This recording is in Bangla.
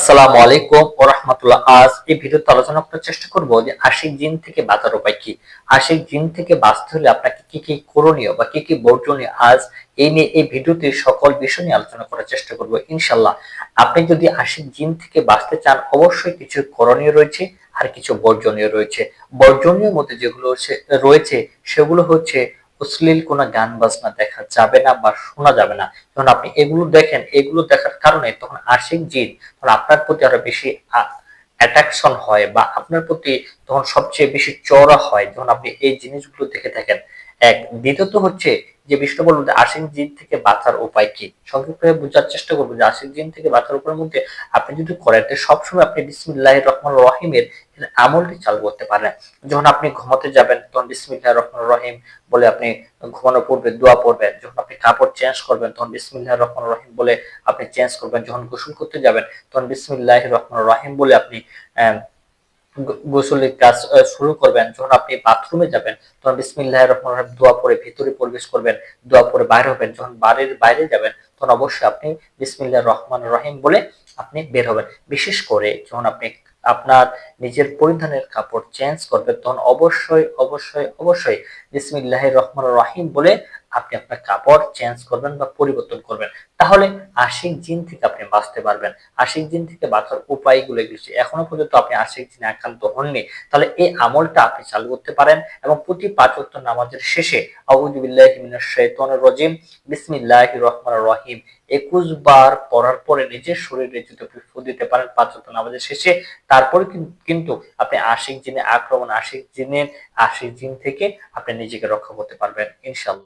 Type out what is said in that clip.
আসসালামু আলাইকুম ও রহমতুল্লাহ। আজ এই ভিডিওতে আলোচনা করার চেষ্টা করব যে আশিক জিন থেকে বাঁচার উপায় কি? আশিক জিন থেকে বাঁচতে হলে আপনাকে কি কি করণীয় বা কি কি বর্জনীয় আজ এই নিয়ে এই ভিডিওতে সকল বিষয় নিয়ে আলোচনা করার চেষ্টা করব ইনশাল্লাহ আপনি যদি আশিক জিন থেকে বাঁচতে চান, অবশ্যই কিছু করণীয় রয়েছে আর কিছু বর্জনীয় রয়েছে। বর্জনীয় মধ্যে যেগুলো রয়েছে, সেগুলো হচ্ছে অশ্লীল কোনো গান বাজনা দেখা যাবে না বা শোনা যাবে না। যখন আপনি এগুলো দেখেন, এগুলো দেখার কারণে তখন আশিক জিন তখন আপনার প্রতি আরও বেশি অ্যাট্রাকশন হয় বা আপনার প্রতি তখন সবচেয়ে বেশি চড়া হয়। যখন আপনি এই জিনিসগুলো দেখে থাকেন এক। দ্বিতীয়ত হচ্ছে যে বিষয়টা বলব যে আশিক জিন থেকে বাঁচার উপায় কি? সংক্ষেপে বোঝার চেষ্টা করব যে আশিক জিন থেকে বাঁচার উপায়ের মধ্যে আপনি যদি করেন সবসময় আপনি বিসমিল্লাহ রহমান রহিমের আমলটি চালু করতে পারেন। যখন আপনি ঘুমাতে যাবেন তখন বিসমিল্লাহ রহমান রহিম বলে আপনি ঘুমানোর পূর্বে দোয়া পড়বেন। যখন আপনি কাপড় চেঞ্জ করবেন তখন বিসমিল্লাহ রহমান রহিম বলে আপনি চেঞ্জ করবেন। যখন গোসল করতে যাবেন তখন বিসমিল্লাহ রহমান রহিম বলে আপনি আহ, গোসলের কাজ শুরু করবেন। যখন আপনি বাথরুমে যাবেন, তখন বিসমিল্লাহ রহমান রহিম দোয়া পরে ভিতরে প্রবেশ করবেন, দোয়া পরে বাইরে হবেন। যখন বাড়ির বাইরে যাবেন, তখন অবশ্যই আপনি বিসমিল্লাহ রহমান রহিম বলে আপনি বের হবেন। বিশেষ করে যখন আপনি আপনার নিজের পরিধানের কাপড় চেঞ্জ করবেন, তখন অবশ্যই অবশ্যই অবশ্যই বিসমিল্লাহ রহমান রহিম বলে আপনি আপনার কাপড় চেঞ্জ করবেন বা পরিবর্তন করবেন। তাহলে আশিক জিন থেকে আপনি বাঁচতে পারবেন। আশিক জিন থেকে বাঁচার উপায়গুলো এগুলো এখনও পর্যন্ত আপনি আশিক জিনে আক্রান্ত হননি, তাহলে এই আমলটা আপনি চালু করতে পারেন এবং প্রতি পাঁচ ওয়াক্ত নামাজের শেষে রাজিম, বিসমিল্লাহির রহমানির রহিম, একুশ বার পড়ার পরে নিজের শরীরে যদি আপনি ফু দিতে পারেন পাঁচ নামাজের শেষে, তারপরে কিন- কিন্তু আপনি আশিক জিনে আক্রমণ, আশিক জিনের, আশিক জিন থেকে আপনি নিজেকে রক্ষা করতে পারবেন ইনশাল্লাহ